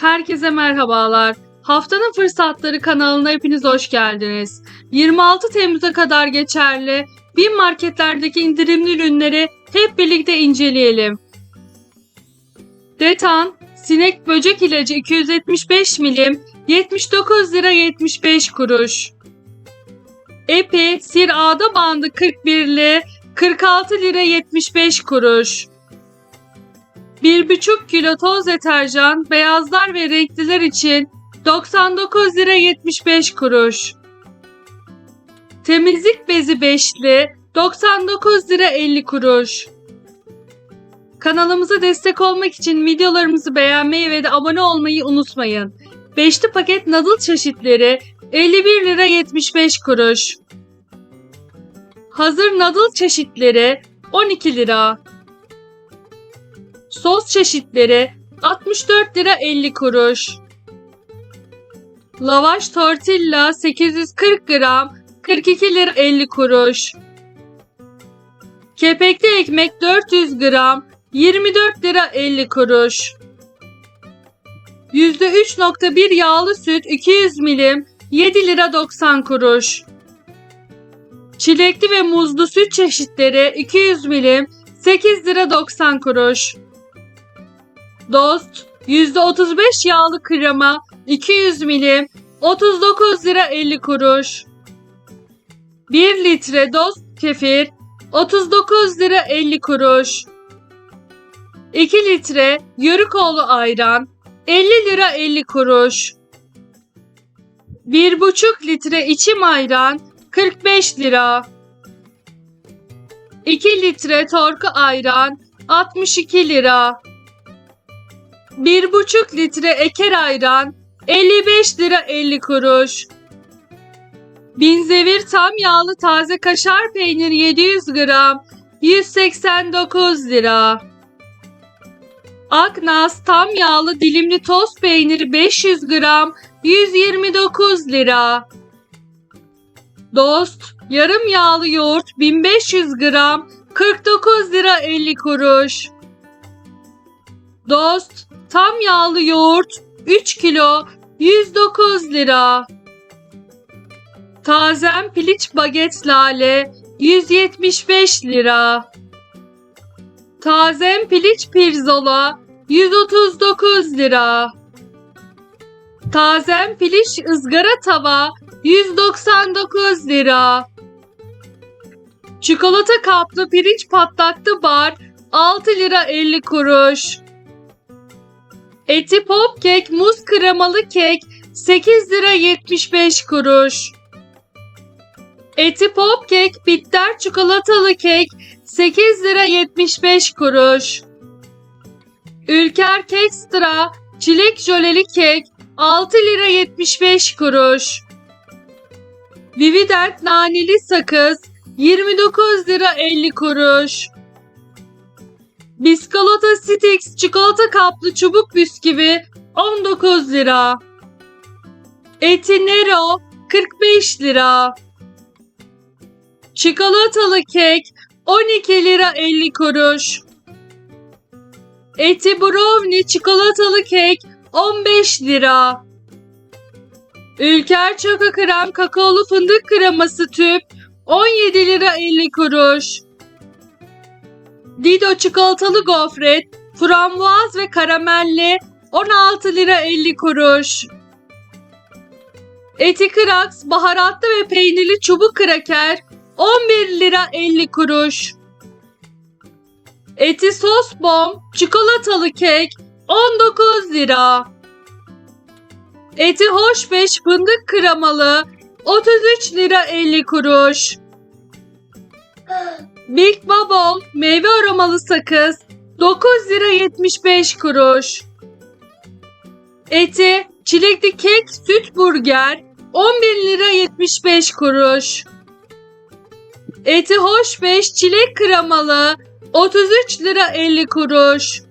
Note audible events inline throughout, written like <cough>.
Herkese merhabalar. Haftanın Fırsatları kanalına hepiniz hoş geldiniz. 26 Temmuz'a kadar geçerli bin marketlerdeki indirimli ürünleri hep birlikte inceleyelim. Detan sinek böcek ilacı 275 milim 79 lira 75 kuruş. Epi sir ağda bandı 41'li 46 lira 75 kuruş. 1,5 kilo toz deterjan beyazlar ve renkliler için 99 lira 75 kuruş. Temizlik bezi beşli 99 lira 50 kuruş. Kanalımıza destek olmak için videolarımızı beğenmeyi ve de abone olmayı unutmayın. Beşli paket nadıl çeşitleri 51 lira 75 kuruş. Hazır nadıl çeşitleri 12 lira. Sos çeşitleri 64 lira 50 kuruş. Lavaş tortilla 840 gram 42 lira 50 kuruş. Kepekli ekmek 400 gram 24 lira 50 kuruş. %3.1 yağlı süt 200 milim 7 lira 90 kuruş. Çilekli ve muzlu süt çeşitleri 200 milim 8 lira 90 kuruş. Dost %35 yağlı krema 200 milim 39 lira 50 kuruş. 1 litre dost kefir 39 lira 50 kuruş. 2 litre Yörükoğlu ayran 50 lira 50 kuruş. 1,5 litre içim ayran 45 lira. 2 litre torku ayran 62 lira. 1,5 litre eker ayran 55 lira 50 kuruş. Binzevir tam yağlı taze kaşar peynir 700 gram 189 lira. Aknas tam yağlı dilimli toz peyniri 500 gram 129 lira. Dost yarım yağlı yoğurt 1500 gram 49 lira 50 kuruş. Dost tam yağlı yoğurt 3 kilo 109 lira. Tazem piliç baget lale 175 lira. Tazem piliç pirzola 139 lira. Tazem piliç ızgara tava 199 lira. Çikolata kaplı pirinç patlaklı bar 6 lira 50 kuruş. Eti pop kek muz kremalı kek 8 lira 75 kuruş. Eti pop kek bitter çikolatalı kek 8 lira 75 kuruş. Ülker Kekstra çilek jöleli kek 6 lira 75 kuruş. Vivident naneli sakız 29 lira 50 kuruş. Biskolata Stix çikolata kaplı çubuk bisküvi 19 lira. Eti Nero 45 lira. Çikolatalı kek 12 lira 50 kuruş. Eti brownie çikolatalı kek 15 lira. Ülker Çoko Krem kakaolu fındık kreması tüp 17 lira 50 kuruş. Dido çikolatalı gofret, frambuaz ve karamelli 16 lira 50 kuruş. Eti Kraks baharatlı ve peynirli çubuk kraker 11 lira 50 kuruş. Eti sos bom çikolatalı kek 19 lira. Eti hoş beş fındık kremalı 33 lira 50 kuruş. <gasps> <gasps> Big Bubble meyve aromalı sakız 9 lira 75 kuruş. Eti çilekli kek süt burger 11 lira 75 kuruş. Eti hoş beş çilek kremalı 33 lira 50 kuruş.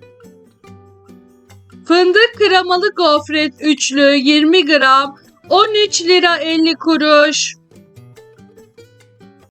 Fındık kremalı gofret üçlü 20 gram 13 lira 50 kuruş.